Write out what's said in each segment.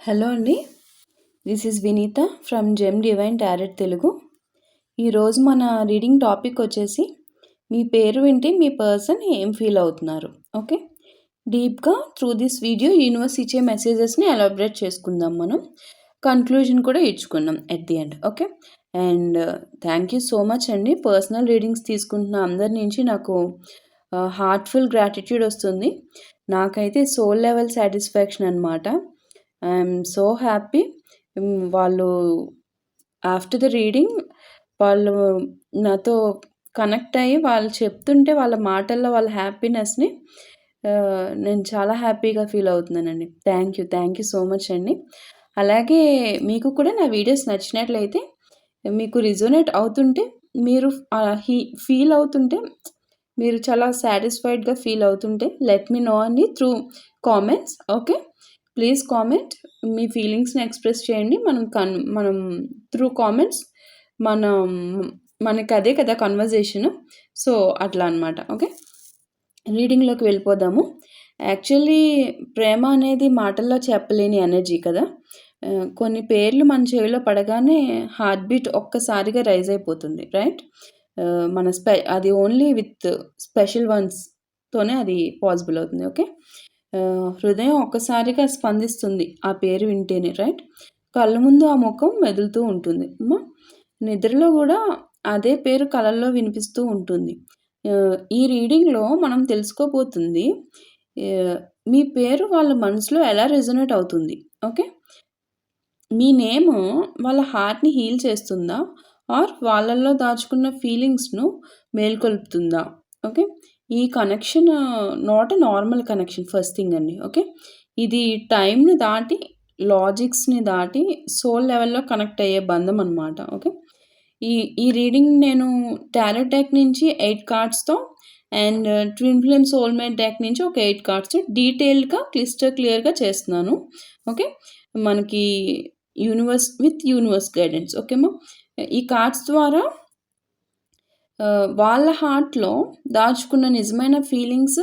Hello అండి. This is Vineetha from gem divine tarot Telugu ఈరోజు మన రీడింగ్ టాపిక్ వచ్చేసి మీ పేరు వింటే మీ పర్సన్ ఏం ఫీల్ అవుతున్నారు ఓకే డీప్గా త్రూ దిస్ వీడియో యూనివర్స్ ఇచ్చే మెసేజెస్ని ఎలాబరేట్ చేసుకుందాం మనం. కన్క్లూజన్ కూడా ఇచ్చుకున్నాం at the end okay and thank you so much అండి. పర్సనల్ రీడింగ్స్ తీసుకుంటున్న అందరి నుంచి నాకు uh, హార్ట్ఫుల్ గ్రాటిట్యూడ్ వస్తుంది. నాకైతే సోల్ లెవెల్ సాటిస్ఫాక్షన్ అనమాట ఐఎమ్ సో హ్యాపీ వాళ్ళు ఆఫ్టర్ ద రీడింగ్ వాళ్ళు నాతో కనెక్ట్ అయ్యి వాళ్ళు చెప్తుంటే వాళ్ళ మాటల్లో వాళ్ళ హ్యాపీనెస్ని నేను చాలా హ్యాపీగా feel అవుతున్నానండి. Thank you thank you so much అండి. అలాగే మీకు కూడా నా వీడియోస్ నచ్చినట్లయితే మీకు రిజోనేట్ అవుతుంటే మీరు హీ ఫీల్ అవుతుంటే మీరు చాలా సాటిస్ఫైడ్గా ఫీల్ అవుతుంటే లెట్ మీ నో అండి through comments okay please comment. మీ ఫీలింగ్స్ని ఎక్స్ప్రెస్ చేయండి. మనం కన్ మనం త్రూ కామెంట్స్ మనం మనకి అదే కదా కన్వర్జేషన్ సో అట్లా అనమాట ఓకే? రీడింగ్లోకి వెళ్ళిపోదాము. యాక్చువల్లీ ప్రేమ అనేది మాటల్లో చెప్పలేని ఎనర్జీ కదా. కొన్ని పేర్లు మన చెవిలో పడగానే హార్ట్ బీట్ ఒక్కసారిగా రైజ్ అయిపోతుంది. రైట్? మన స్పె అది ఓన్లీ విత్ స్పెషల్ వన్స్తోనే అది పాసిబుల్ అవుతుంది. ఓకే? హృదయం ఒక్కసారిగా స్పందిస్తుంది ఆ పేరు వింటేనే రైట్ కళ్ళ ముందు ఆ ముఖం మెదులుతూ ఉంటుంది. నిద్రలో కూడా అదే పేరు కళల్లో వినిపిస్తూ ఉంటుంది. ఈ రీడింగ్లో మనం తెలుసుకోబోతుంది మీ పేరు వాళ్ళ మనసులో ఎలా రెజొనేట్ అవుతుంది ఓకే? మీ నేమ్ వాళ్ళ హార్ట్ని హీల్ చేస్తుందా? ఆర్ వాళ్ళల్లో దాచుకున్న ఫీలింగ్స్ను మేల్కొల్పుతుందా ఓకే? ఈ connection not a normal connection first thing అండి ఓకే ఇది టైంని దాటి లాజిక్స్ని దాటి సోల్ లెవెల్లో కనెక్ట్ అయ్యే బంధం అనమాట ఓకే ఈ ఈ రీడింగ్ నేను టారో డెక్ నుంచి eight కార్డ్స్తో and twin flame soulmate deck నుంచి ఒక ఎయిట్ కార్డ్స్ డీటెయిల్గా క్లిస్టర్ క్లియర్గా చేస్తున్నాను ఓకే మనకి యూనివర్స్ విత్ యూనివర్స్ గైడెన్స్ ఓకేమా ఈ కార్డ్స్ ద్వారా వాళ్ళ హార్ట్లో దాచుకున్న నిజమైన ఫీలింగ్స్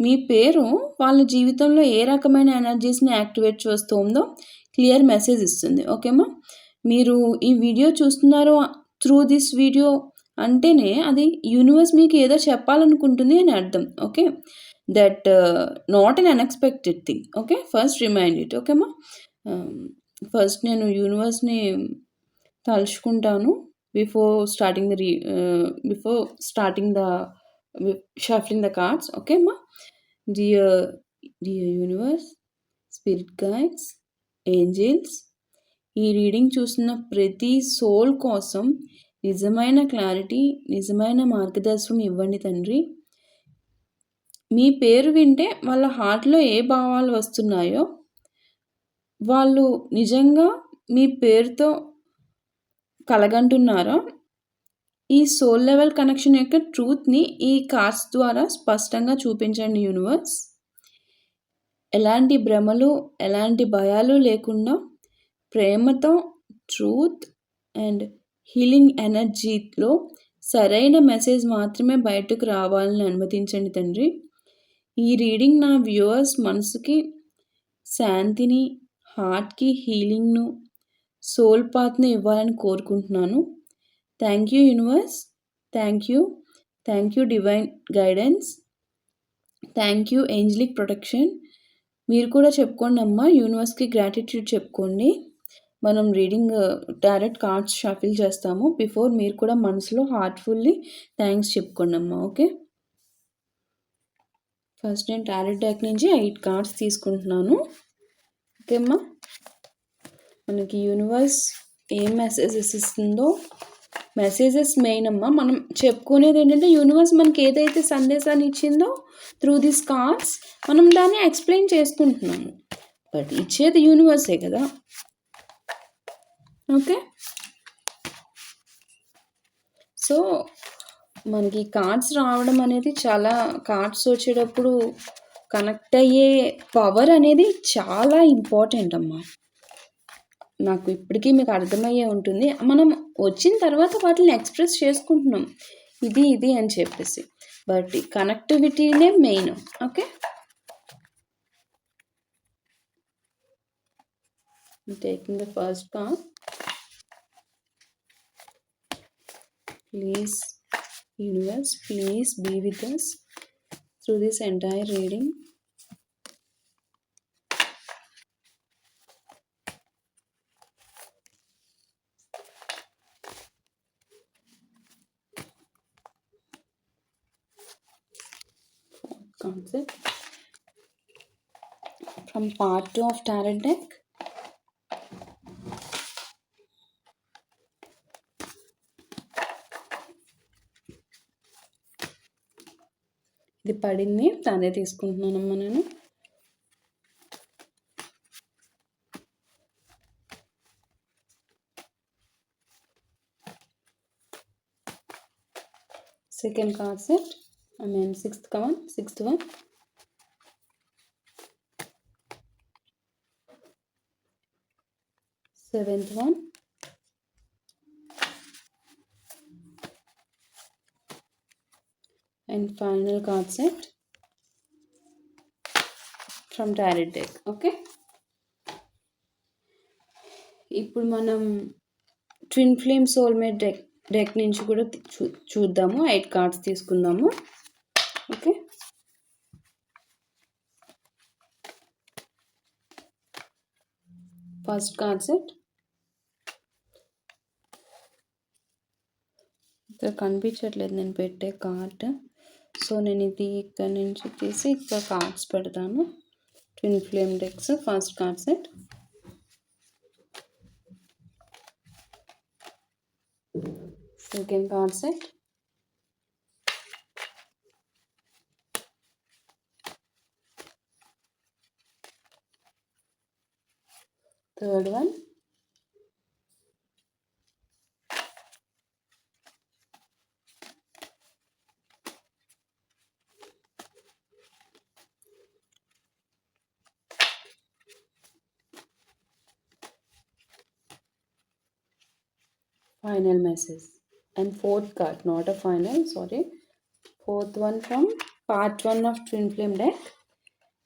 మీ పేరు వాళ్ళ జీవితంలో ఏ రకమైన ఎనర్జీస్ని యాక్టివేట్ చేస్తుందో క్లియర్ మెసేజ్ ఇస్తుంది. ఓకేమా మీరు ఈ వీడియో చూస్తున్నారు త్రూ దిస్ వీడియో అంటేనే అది యూనివర్స్ మీకు ఏదో చెప్పాలనుకుంటుంది అని అర్థం. Okay that not un unexpected thing okay first remind it ఓకేమా first నేను యూనివర్స్ని తలుచుకుంటాను. Before starting the re- uh, before starting the shuffling the cards okay ma dear dear universe spirit guides angels ఈ reading చూస్తున్న ప్రతి soul కోసం నిజమైన clarity నిజమైన మార్గదర్శనం ఇవ్వండి తండ్రి మీ పేరు వింటే వాళ్ళ హార్ట్లో ఏ భావాలు వస్తున్నాయో వాళ్ళు నిజంగా మీ పేరుతో కలగంటున్నారా ఈ సోల్ లెవెల్ కనెక్షన్ యొక్క ట్రూత్ని ఈ కార్డ్స్ ద్వారా స్పష్టంగా చూపించండి యూనివర్స్ ఎలాంటి భ్రమలు ఎలాంటి భయాలు లేకుండా ప్రేమతో ట్రూత్ అండ్ హీలింగ్ ఎనర్జీలో సరైన మెసేజ్ మాత్రమే బయటకు రావాలని అనుమతించండి తండ్రి. ఈ రీడింగ్ నా వ్యూవర్స్ మనసుకి శాంతిని హార్ట్కి హీలింగ్ను సోల్ పాత్ని ఇవ్వాలని కోరుకుంటున్నాను. Thank you universe. Thank you. Thank you divine guidance. Thank you angelic protection. మీరు కూడా చెప్పుకోండి అమ్మా యూనివర్స్కి గ్రాటిట్యూడ్ చెప్పుకోండి. మనం రీడింగ్ డైరెక్ట్ కార్డ్స్ షఫిల్ చేస్తాము. బిఫోర్ మీరు కూడా మనసులో హార్ట్ఫుల్లీ థ్యాంక్స్ చెప్పుకోండి అమ్మా ఓకే? ఫస్ట్ నేను టారెట్ డెక్ నుంచి ఎయిట్ కార్డ్స్ తీసుకుంటున్నాను. ఓకే అమ్మా? మనకి యూనివర్స్ ఏం మెసేజెస్ ఇస్తుందో మెసేజెస్ మెయిన్ అమ్మ. మనం చెప్పుకునేది ఏంటంటే యూనివర్స్ మనకి ఏదైతే సందేశాన్ని ఇచ్చిందో త్రూ దిస్ కార్డ్స్ మనం దాన్ని ఎక్స్ప్లెయిన్ చేసుకుంటున్నాము. బట్ ఇచ్చేది యూనివర్సే కదా. ఓకే సో మనకి కార్డ్స్ రావడం అనేది చాలా కార్డ్స్ వచ్చేటప్పుడు కనెక్ట్ అయ్యే పవర్ అనేది చాలా ఇంపార్టెంట్ అమ్మా. నాకు ఇప్పటికీ మీకు అర్థమయ్యే ఉంటుంది. మనం వచ్చిన తర్వాత వాటిని ఎక్స్ప్రెస్ చేసుకుంటున్నాం. ఇది ఇది అని చెప్పేసి. But కనెక్టివిటీనే main. Okay? Taking the first call please universe please be with us through this entire reading part two of tarot deck ఇది పడింది తనే తీసుకుంటున్నానమ్మా నేను. Second concept I mean sixth Kavan sixth one Seventh one. And final card set from tarot deck. Okay. ఇప్పుడు మనం twin flame soulmate deck deck నుంచి కూడా చూ చూద్దాము ఎయిట్ కార్డ్స్ తీసుకుందాము ఓకే ఫస్ట్ కార్డ్ ఇక్కడ కనిపించట్లేదు. నేను పెట్టే కార్డ్. సో నేను ఇది ఇక్కడ నుంచి తీసి ఇక్కడ కార్డ్స్ పెడతాను. Twin flame decks first card set second card set third one. Final message. And fourth card not a final sorry. Fourth one from part one of twin flame deck.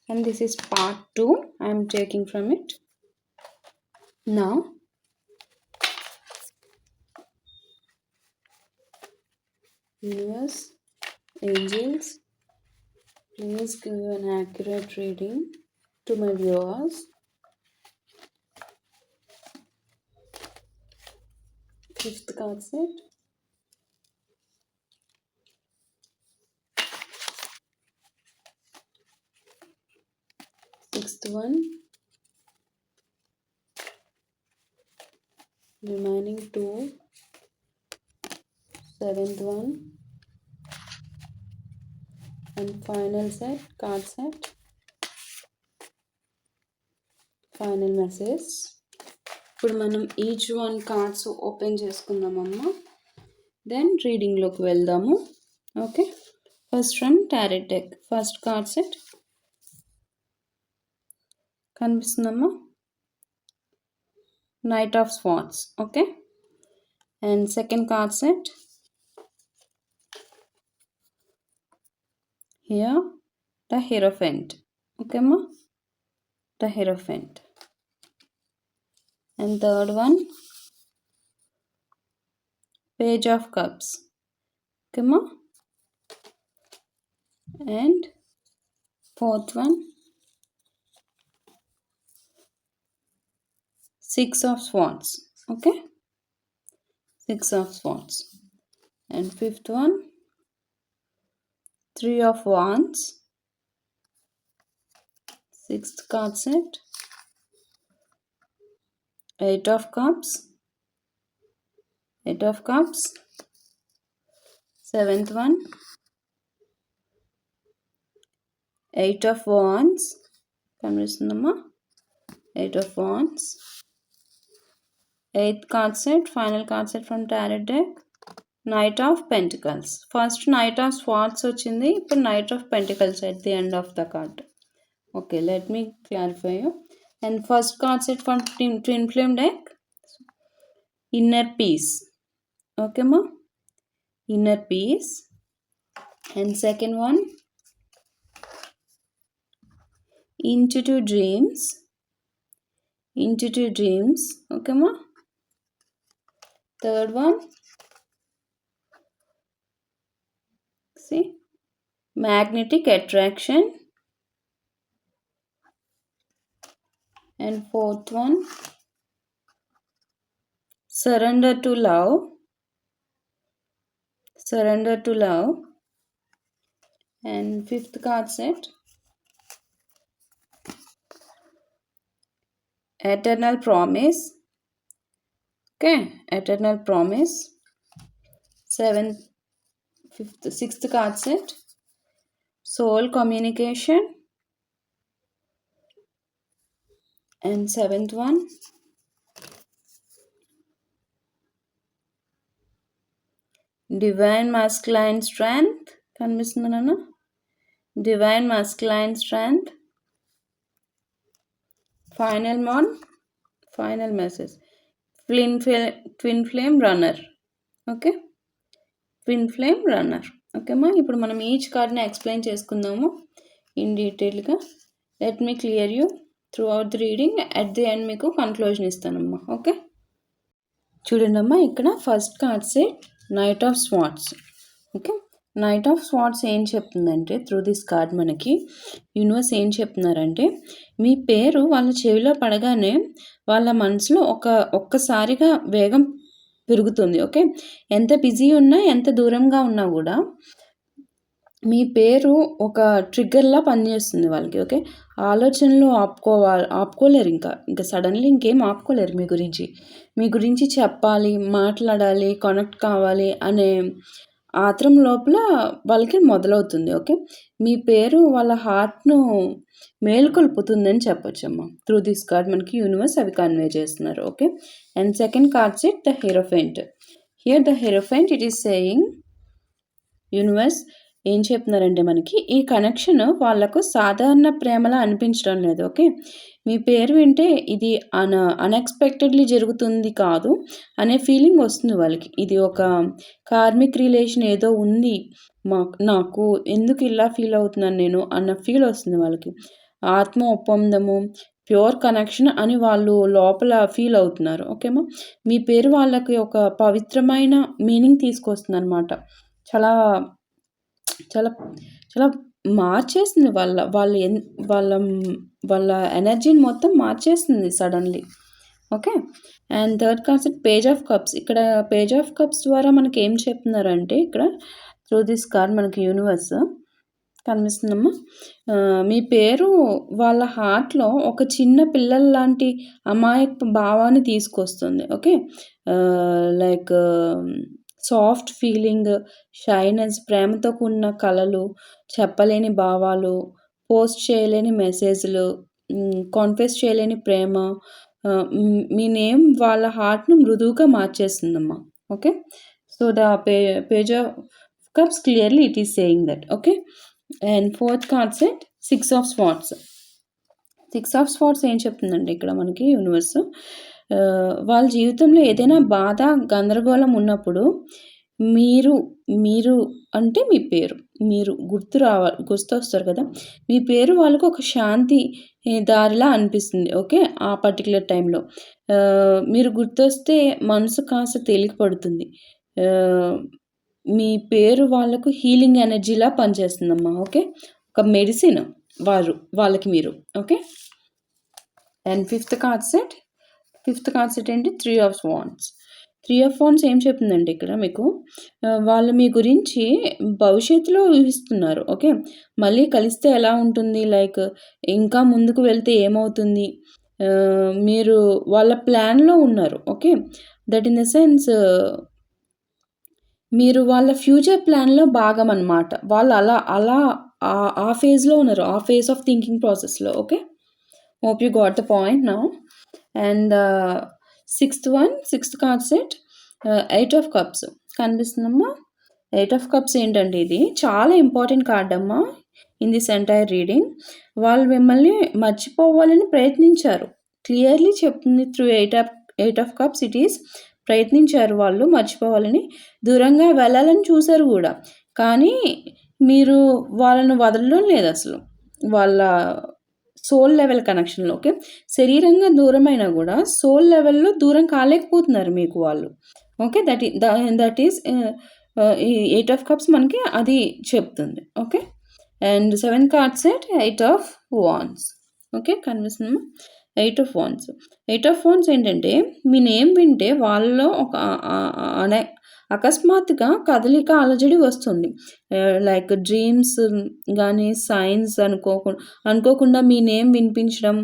And this is part two. I am taking from it. Now, universe, angels, please give an accurate reading to my viewers. fifth card set. Sixth one. Remaining two. Seventh one. And final set, card set. Final message. ఇప్పుడు మనం each one cards open చేసుకుందామమ్మ. Then రీడింగ్లోకి వెళ్దాము. Okay first from tarot deck first card set కనిపిస్తుందమ్మా? Knight of spots okay and second card set here the hierophant okay అమ్మా the hierophant and third one page of cups. Okay ma and fourth one six of swords. Okay? Six of swords. And fifth one three of wands. Sixth card set eight of cups. Eight of cups. Seventh one eight of wands కనిపిస్తుందమ్మా. Eight of wands eighth card set final card set from tarot deck knight of pentacles first knight of swords వచ్చింది ఇప్పుడు knight of pentacles at the end of the card okay let me clarify and first concept from twin, twin flame deck inner peace okay ma? Inner peace and second one into two dreams. Into two dreams. Okay ma? Third one. See? Magnetic attraction. And fourth one, surrender to love. Surrender to love. And fifth card set, eternal promise. Okay eternal promise. Seventh fifth sixth card set. Soul communication and seventh one. Divine masculine strength. కనిపిస్తుంది నాన్న? Divine masculine strength. Final one. Final message. Twin flame twin flame runner. Okay? Twin flame runner. ఓకేమా ఇప్పుడు మనం each కార్డ్ని explain చేసుకుందాము. In డీటెయిల్గా let me clear you throughout the reading at the end మీకు conclusion ఇస్తానమ్మా ఓకే చూడండి అమ్మా ఇక్కడ first card set knight of swords okay knight of swords ఏం చెప్తుందంటే త్రూ దిస్ కార్డ్ మనకి యూనివర్స్ ఏం చెప్తున్నారంటే మీ పేరు వాళ్ళ చెవిలో పడగానే వాళ్ళ మనసులో ఒక ఒక్కసారిగా వేగం పెరుగుతుంది ఓకే ఎంత బిజీ ఉన్నా ఎంత దూరంగా ఉన్నా కూడా మీ పేరు ఒక ట్రిగ్గర్లా పనిచేస్తుంది వాళ్ళకి ఓకే ఆలోచనలు ఆపుకోవాలి ఆపుకోలేరు ఇంకా. ఇంకా సడన్లీ ఇంకేం ఆపుకోలేరు మీ గురించి. మీ గురించి చెప్పాలి మాట్లాడాలి కనెక్ట్ కావాలి అనే ఆత్రం లోపల వాళ్ళకి మొదలవుతుంది ఓకే? మీ పేరు వాళ్ళ హార్ట్ను మేల్కొల్పుతుందని చెప్పొచ్చమ్మా. త్రూ దిస్ కార్డ్ మనకి యూనివర్స్ అవి కన్వే చేస్తున్నారు okay? And second card set the hierophant. Here the hierophant it is saying universe ఏం చెప్తున్నారంటే మనకి ఈ కనెక్షన్ వాళ్ళకు సాధారణ ప్రేమలా అనిపించడం లేదు ఓకే? మీ పేరు వింటే ఇది అన అన్ఎక్స్పెక్టెడ్లీ జరుగుతుంది కాదు అనే ఫీలింగ్ వస్తుంది వాళ్ళకి. ఇది ఒక కార్మిక్ రిలేషన్ ఏదో ఉంది మా నాకు ఎందుకు ఇలా ఫీల్ అవుతున్నాను నేను అన్న ఫీల్ వస్తుంది వాళ్ళకి. ఆత్మ ఒప్పందము ప్యూర్ కనెక్షన్ అని వాళ్ళు లోపల ఫీల్ అవుతున్నారు ఓకేమా? మీ పేరు వాళ్ళకి ఒక పవిత్రమైన మీనింగ్ తీసుకొస్తుంది అనమాట చాలా చాలా చాలా మార్చేస్తుంది వాళ్ళ వాళ్ళ ఎన్ వాళ్ళ వాళ్ళ ఎనర్జీని మొత్తం మార్చేస్తుంది suddenly. Okay? And third concept page of cups. ఇక్కడ పేజ్ ఆఫ్ కప్స్ ద్వారా మనకి ఏం చెప్తున్నారంటే ఇక్కడ త్రూ దిస్ కార్డ్ మనకి యూనివర్స్ కనిపిస్తుందమ్మా. మీ పేరు వాళ్ళ హార్ట్లో ఒక చిన్న పిల్లల లాంటి అమాయక భావాన్ని తీసుకొస్తుంది. Okay? Like soft feeling shyness ప్రేమతో కూడిన కళలు చెప్పలేని భావాలు పోస్ట్ చేయలేని మెసేజ్లు కాన్ఫెస్ చేయలేని ప్రేమ మీ నేమ్ వాళ్ళ హార్ట్ను మృదువుగా మార్చేస్తుందమ్మా. Okay? So the pay page of cups clearly it is saying that. Okay? And fourth concept six of swords six of swords ఏం చెప్తుందండి ఇక్కడ మనకి యూనివర్స్? వాళ్ళ జీవితంలో ఏదైనా బాధ గందరగోళం ఉన్నప్పుడు మీరు మీరు అంటే మీ పేరు మీరు గుర్తు రావాలి గుర్తొస్తారు కదా? మీ పేరు వాళ్ళకు ఒక శాంతి దారిలా అనిపిస్తుంది ఓకే? ఆ పర్టికులర్ టైంలో. మీరు గుర్తొస్తే మనసు కాస్త తేలిక పడుతుంది. మీ పేరు వాళ్ళకు హీలింగ్ ఎనర్జీలా పనిచేస్తుందమ్మా ఓకే? ఒక మెడిసిన్ వారు వాళ్ళకి మీరు okay? And fifth card set fifth concept ఏంటి? Three of wands. Three of wands ఏం చెప్తుందండి ఇక్కడ మీకు వాళ్ళు మీ గురించి భవిష్యత్తులో ఊహిస్తున్నారు ఓకే? మళ్ళీ కలిస్తే ఎలా ఉంటుంది? లైక్ ఇంకా ముందుకు వెళ్తే ఏమవుతుంది? మీరు వాళ్ళ ప్లాన్లో ఉన్నారు okay? That in the sense మీరు వాళ్ళ ఫ్యూచర్ ప్లాన్లో భాగం అనమాట వాళ్ళు అలా అలా ఆ ఫేజ్లో ఉన్నారు ఆ ఫేజ్ ఆఫ్ థింకింగ్ ప్రాసెస్లో okay? Hope you got the point నా and sixth one sixth card set eight of cups. కనిపిస్తుందమ్మా? Eight of cups ఏంటండి ఇది? చాలా ఇంపార్టెంట్ కార్డ్ అమ్మా ఇన్ దిస్ ఎంటైర్ రీడింగ్. వాళ్ళు మిమ్మల్ని మర్చిపోవాలని ప్రయత్నించారు. క్లియర్లీ చెప్తుంది through eight of eight of cups it is. ప్రయత్నించారు వాళ్ళు మర్చిపోవాలని. దూరంగా వెళ్ళాలని చూశారు కూడా. కానీ మీరు వాళ్ళను వదలడం లేదు అసలు. వాళ్ళ సోల్ లెవెల్ కనెక్షన్లో ఓకే శరీరంగా దూరమైనా కూడా సోల్ లెవెల్లో దూరం కాలేకపోతున్నారు మీకు వాళ్ళు. ఓకే దట్ uh, uh, ఈ దట్ ఈస్ ఈ ఎయిట్ ఆఫ్ కప్స్ మనకి అది చెప్తుంది. Okay and seven card set eight of wands okay కనిపిస్తుంది eight of wands eight of wands ఏంటంటే మీ నేమ్ వింటే వాళ్ళలో ఒక అనే అకస్మాత్తుగా కదలిక అలజడి వస్తుంది. లైక్ డ్రీమ్స్ కానీ సైన్స్ అనుకోకుండా అనుకోకుండా మీ నేమ్ వినిపించడం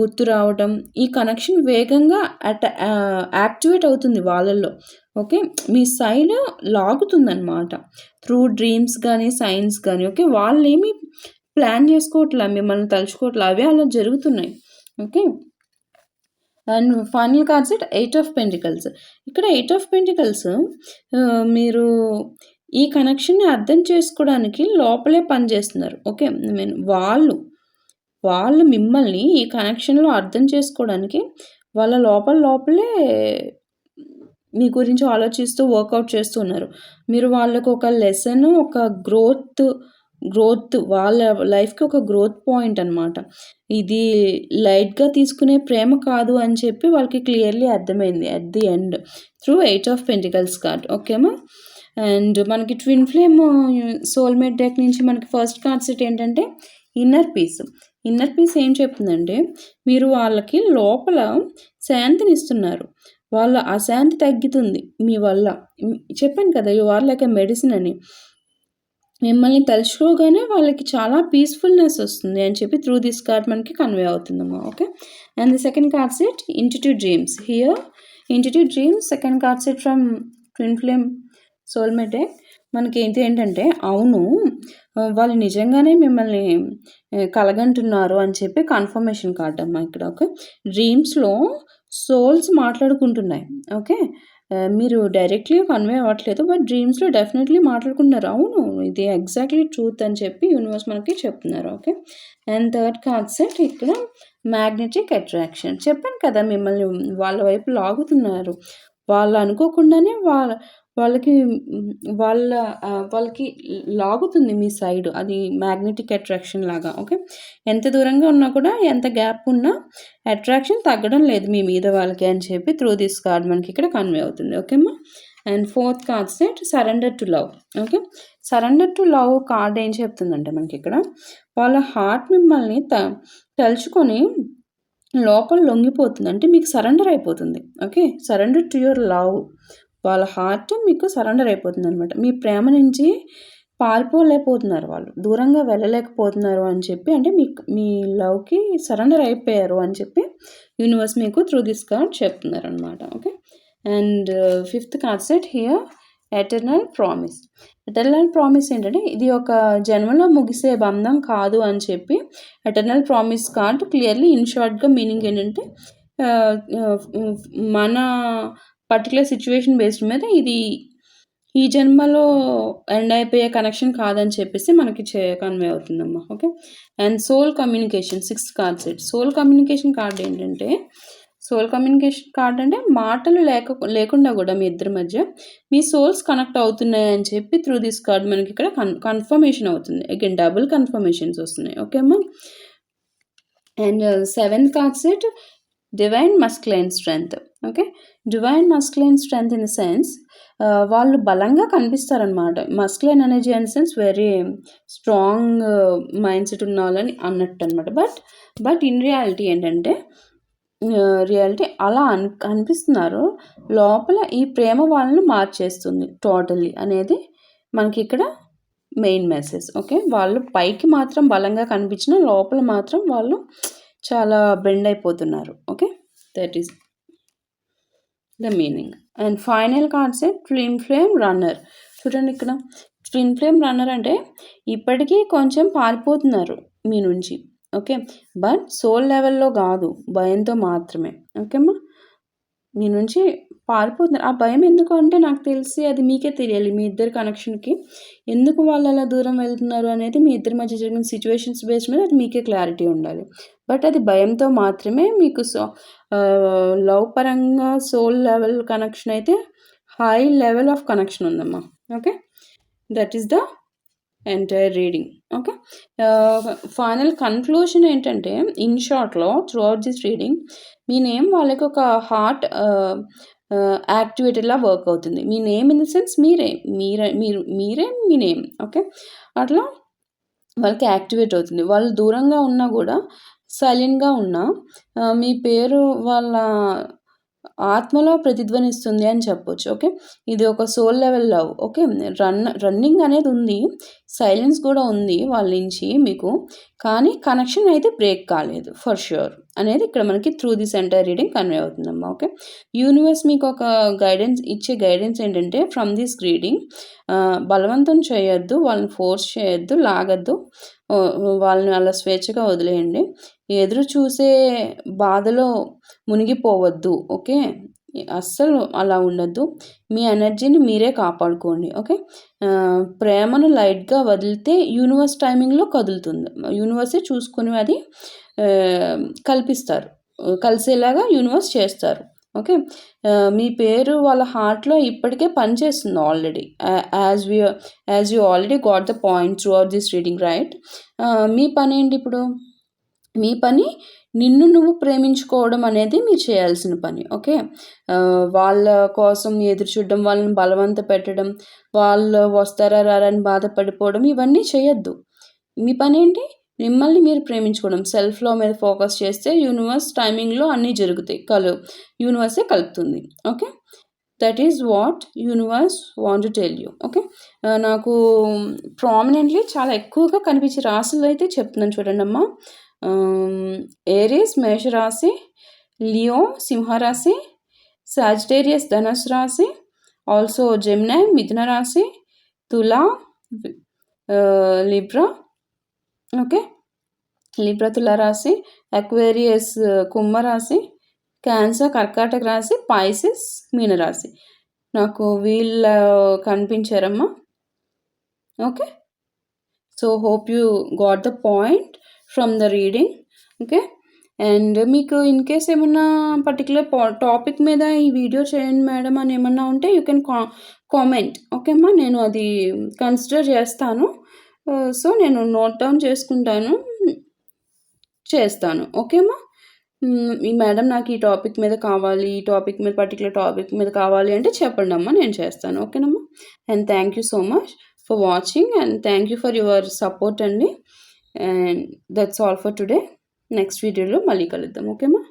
గుర్తు రావడం ఈ కనెక్షన్ వేగంగా అట యాక్టివేట్ అవుతుంది వాళ్ళల్లో. ఓకే? మీ సైడ్ లాగుతుందన్నమాట. త్రూ డ్రీమ్స్ కానీ సైన్స్ కానీ ఓకే? వాళ్ళు ఏమి ప్లాన్ చేసుకోవట్లే మిమ్మల్ని తలుచుకోవట్లే అవే అలా జరుగుతున్నాయి. Okay? And final cards it eight of pentacles. ఇక్కడ ఎయిట్ ఆఫ్ పెంటికల్స్ మీరు ఈ కనెక్షన్ని అర్థం చేసుకోవడానికి లోపలే పనిచేస్తున్నారు ఓకే మీన్ వాళ్ళు వాళ్ళు మిమ్మల్ని ఈ కనెక్షన్లో అర్థం చేసుకోవడానికి వాళ్ళ లోపల లోపలే మీ గురించి ఆలోచిస్తూ వర్కౌట్ చేస్తున్నారు మీరు వాళ్ళకు ఒక లెసన్ ఒక గ్రోత్ గ్రోత్ వాళ్ళ లైఫ్కి ఒక గ్రోత్ పాయింట్ అనమాట ఇది లైట్గా తీసుకునే ప్రేమ కాదు అని చెప్పి వాళ్ళకి క్లియర్లీ అర్థమైంది at the end through eight of pentacles card. ఓకేమా? And మనకి ట్విన్ ఫ్లేమ్ సోల్మేట్ డెక్ నుంచి మనకి ఫస్ట్ కాన్సెప్ట్ ఏంటంటే ఇన్నర్ పీస్. ఇన్నర్ పీస్ ఏం చెప్తుందంటే మీరు వాళ్ళకి లోపల శాంతిని ఇస్తున్నారు. వాళ్ళ అశాంతి తగ్గుతుంది మీ వల్ల. చెప్పాను కదా you are like a medicine అని. మిమ్మల్ని తలుచుకోగానే వాళ్ళకి చాలా పీస్ఫుల్నెస్ వస్తుంది అని చెప్పి త్రూ దిస్ కార్డ్ మనకి కన్వే అవుతుందమ్మా okay and the second card set institute dreams here institute dreams second card set from twin flame సోల్మేటే మనకి ఏంటి ఏంటంటే అవును వాళ్ళు నిజంగానే మిమ్మల్ని కలగంటున్నారు అని చెప్పి కన్ఫర్మేషన్ కార్డ్ అమ్మా ఇక్కడ ఓకే డ్రీమ్స్లో సోల్స్ మాట్లాడుకుంటున్నాయి ఓకే మీరు డైరెక్ట్లీ కన్వే అవ్వట్లేదు బట్ డ్రీమ్స్లో డెఫినెట్లీ మాట్లాడుకుంటున్నారు. అవును ఇది ఎగ్జాక్ట్లీ ట్రూత్ అని చెప్పి యూనివర్స్ మనకి చెప్తున్నారు ఓకే అండ్ థర్డ్ కాన్సెప్ట్ ఇక్కడ మ్యాగ్నెటిక్ అట్రాక్షన్ చెప్పాను కదా మిమ్మల్ని వాళ్ళ వైపు లాగుతున్నారు. వాళ్ళు అనుకోకుండానే వాళ్ళ వాళ్ళకి వాళ్ళ వాళ్ళకి లాగుతుంది మీ సైడ్. అది మ్యాగ్నెటిక్ అట్రాక్షన్ లాగా ఓకే? ఎంత దూరంగా ఉన్నా కూడా ఎంత గ్యాప్ ఉన్నా అట్రాక్షన్ తగ్గడం లేదు మీ మీద వాళ్ళకి అని చెప్పి త్రూ దిస్ కార్డ్ మనకి ఇక్కడ కన్వే అవుతుంది ఓకేమ్మా? And fourth card set surrender to love okay? Surrender to love card ఏం చెప్తుందంటే మనకి ఇక్కడ వాళ్ళ హార్ట్ మిమ్మల్ని త తలుచుకొని లోపల లొంగిపోతుంది. అంటే మీకు సరెండర్ అయిపోతుంది okay? Surrender to your love. వాళ్ళ హార్ట్ మీకు సరెండర్ అయిపోతుంది అనమాట మీ ప్రేమ నుంచి పారిపోలేకపోతున్నారు వాళ్ళు. దూరంగా వెళ్ళలేకపోతున్నారు అని చెప్పి అంటే మీకు మీ లవ్కి సరెండర్ అయిపోయారు అని చెప్పి యూనివర్స్ మీకు త్రూ దిస్ కార్డ్ చెప్తున్నారు అనమాట okay and fifth concept here eternal promise eternal promise ఏంటంటే ఇది ఒక జన్మలో ముగిసే బంధం కాదు అని చెప్పి eternal promise card clearly in షార్ట్గా మీనింగ్ ఏంటంటే uh, uh, మన పర్టికులర్ సిచ్యువేషన్ బేస్డ్ మీద ఇది ఈ జన్మలో ఎండ్ అయిపోయే కనెక్షన్ కాదని చెప్పేసి మనకి చే కన్వే అవుతుందమ్మా. Okay and soul communication sixth card set soul communication card ఏంటంటే సోల్ కమ్యూనికేషన్ కార్డ్ అంటే మాటలు లేక లేకుండా కూడా మీ ఇద్దరి మధ్య మీ సోల్స్ కనెక్ట్ అవుతున్నాయని చెప్పి త్రూ దిస్ కార్డ్ మనకి ఇక్కడ కన్ కన్ఫర్మేషన్ అవుతుంది. అగైన్ డబుల్ కన్ఫర్మేషన్స్ వస్తున్నాయి. ఓకే అమ్మా? And seventh card set divine masculine strength okay divine masculine strength in the sense వాళ్ళు బలంగా కనిపిస్తారనమాట masculine energy in sense very strong mind set ఉన్న వాళ్ళని అన్నట్టు అనమాట బట్ బట్ ఇన్ రియాలిటీ ఏంటంటే uh, రియాలిటీ అలా అన్ అనిపిస్తున్నారు లోపల ఈ ప్రేమ వాళ్ళని మార్చేస్తుంది టోటల్లీ అనేది మనకి ఇక్కడ మెయిన్ మెసేజ్ ఓకే వాళ్ళు పైకి మాత్రం బలంగా కనిపించిన లోపల మాత్రం వాళ్ళు చాలా బెండ్ అయిపోతున్నారు. Okay that is the meaning and final concept twin flame runner చూడండి ఇక్కడ. ట్విన్ ఫ్లేమ్ రన్నర్ అంటే ఇప్పటికీ కొంచెం పారిపోతున్నారు మీ నుంచి. ఓకే బట్ సోల్ లెవెల్లో కాదు. భయంతో మాత్రమే. ఓకేమ్మా మీ నుంచి పారిపోతున్నారు. ఆ భయం ఎందుకు అంటే నాకు తెలిసి అది మీకే తెలియాలి మీ ఇద్దరి కనెక్షన్కి ఎందుకు వాళ్ళు అలా దూరం వెళ్తున్నారు అనేది మీ ఇద్దరి మధ్య జరిగిన సిచ్యువేషన్స్ బేస్ మీద అది మీకే క్లారిటీ ఉండాలి. బట్ అది భయంతో మాత్రమే మీకు సో లవ్ పరంగా సోల్ లెవెల్ కనెక్షన్ అయితే హై లెవెల్ ఆఫ్ కనెక్షన్ ఉందమ్మా. Okay that is the entire reading okay final conclusion ఏంటంటే ఇన్ షార్ట్లో త్రూ అవుట్ దిస్ రీడింగ్ మీ నేమ్ వాళ్ళకి ఒక హార్ట్ యాక్టివేటెడ్లా వర్క్ అవుతుంది? మీ నేమ్ ఇన్ ద సెన్స్ మీరే. మీరే మీరు మీరే మీ నేమ్. ఓకే? అట్లా వాళ్ళకి యాక్టివేట్ అవుతుంది. వాళ్ళు దూరంగా ఉన్నా కూడా సైలెంట్గా ఉన్నా మీ పేరు వాళ్ళ ఆత్మలో ప్రతిధ్వనిస్తుంది అని చెప్పొచ్చు. ఓకే? ఇది ఒక soul level love. Okay? Run running అనేది ఉంది. సైలెన్స్ కూడా ఉంది వాళ్ళ నుంచి మీకు. కానీ కనెక్షన్ అయితే బ్రేక్ కాలేదు ఫర్ ష్యూర్ అనేది ఇక్కడ మనకి through the center reading convey అవుతుందమ్మా ఓకే యూనివర్స్ మీకు ఒక గైడెన్స్ ఇచ్చే గైడెన్స్ ఏంటంటే ఫ్రమ్ దిస్ రీడింగ్ బలవంతం చేయొద్దు వాళ్ళని ఫోర్స్ చేయొద్దు లాగద్దు వాళ్ళని అలా స్వేచ్ఛగా వదిలేయండి. ఎదురు చూసే బాధలో మునిగిపోవద్దు ఓకే అస్సలు అలా ఉండద్దు. మీ ఎనర్జీని మీరే కాపాడుకోండి ఓకే? ప్రేమను లైట్గా వదిలితే యూనివర్స్ టైమింగ్లో కదులుతుంది. యూనివర్సే చూసుకుని అది కల్పిస్తారు. కలిసేలాగా యూనివర్స్ చేస్తారు ఓకే? మీ పేరు వాళ్ళ హార్ట్లో ఇప్పటికే పనిచేస్తుంది already. As we as you already got the point throughout this reading right? మీ పని ఏంటి ఇప్పుడు? మీ పని నిన్ను నువ్వు ప్రేమించుకోవడం అనేది మీరు చేయాల్సిన పని ఓకే? వాళ్ళ కోసం ఎదురు చూడడం వాళ్ళని బలవంత పెట్టడం వాళ్ళు వస్తారా రారని బాధపడిపోవడం ఇవన్నీ చేయొద్దు. మీ పని ఏంటి? మిమ్మల్ని మీరు ప్రేమించుకోవడం. సెల్ఫ్లో మీద ఫోకస్ చేస్తే యూనివర్స్ టైమింగ్లో అన్నీ జరుగుతాయి. కలు యూనివర్సే కలుపుతుంది okay? That is what universe want to tell you okay? నాకు ప్రామినెంట్లీ చాలా ఎక్కువగా కనిపించే రాసులు అయితే చెప్తున్నాను చూడండి అమ్మా ఏరీస్ మేషరాశి లియో సింహరాశి సాజిటేరియస్ ధనుసు రాశి ఆల్సో జెమినై మిథున రాశి తులా లిబ్రా ఓకే? లిబ్రా తుల రాశి అక్వేరియస్ కుంభరాశి క్యాన్సర్ కర్కాటక రాశి పాయిసిస్ మీనరాశి నాకు వీళ్ళ కనిపించారమ్మా. Okay? So hope you got the point. From the reading okay and మీకు ఇన్ కేస్ ఏమన్నా పర్టికులర్ టాపిక్ మీద ఈ వీడియో చేయండి మేడం అని ఏమన్నా ఉంటే యూ కెన్ కా కామెంట్ ఓకే అమ్మా? నేను అది కన్సిడర్ చేస్తాను. Uh, సో నేను నోట్ డౌన్ చేసుకుంటాను చేస్తాను ఓకే అమ్మా? Mm, ఈ మేడం నాకు ఈ టాపిక్ మీద కావాలి ఈ టాపిక్ మీద పర్టికులర్ టాపిక్ మీద కావాలి అంటే చెప్పండి అమ్మా నేను చేస్తాను ఓకేనమ్మా and thank you so much for watching and thank you for your support అండి. And that's all for today. Next వీడియోలో మళ్ళీ కలుద్దాం. ఓకేమా?